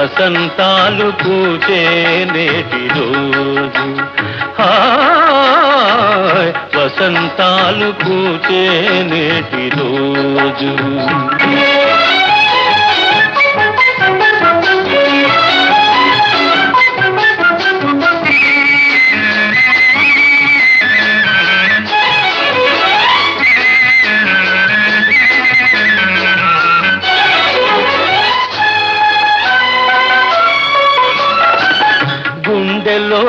వసంతాలు పూచే నేటి రోజు. వసంతాలు పూచే నేటి రోజు. గుండెలో